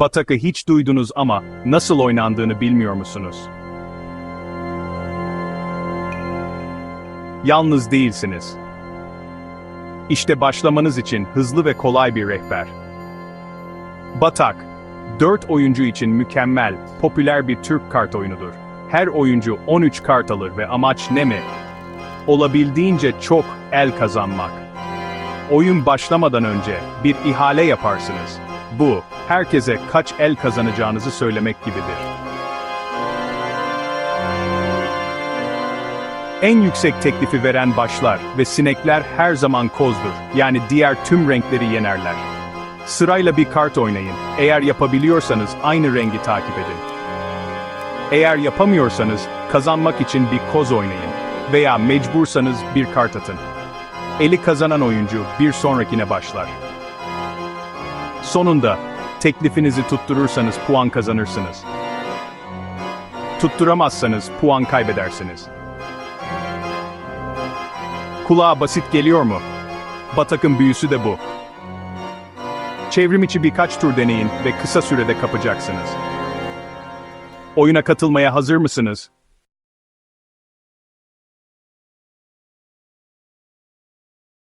Batak'ı hiç duydunuz ama nasıl oynandığını bilmiyor musunuz? Yalnız değilsiniz. İşte başlamanız için hızlı ve kolay bir rehber. Batak, 4 oyuncu için mükemmel, popüler bir Türk kart oyunudur. Her oyuncu 13 kart alır ve amaç ne mi? Olabildiğince çok el kazanmak. Oyun başlamadan önce bir ihale yaparsınız. Bu, herkese kaç el kazanacağınızı söylemek gibidir. En yüksek teklifi veren başlar ve sinekler her zaman kozdur. Yani diğer tüm renkleri yenerler. Sırayla bir kart oynayın. Eğer yapabiliyorsanız aynı rengi takip edin. Eğer yapamıyorsanız kazanmak için bir koz oynayın veya mecbursanız bir kart atın. Eli kazanan oyuncu bir sonrakine başlar. Sonunda teklifinizi tutturursanız puan kazanırsınız. Tutturamazsanız puan kaybedersiniz. Kulağa basit geliyor mu? Batak'ın büyüsü de bu. Çevrim içi birkaç tur deneyin ve kısa sürede kapacaksınız. Oyuna katılmaya hazır mısınız?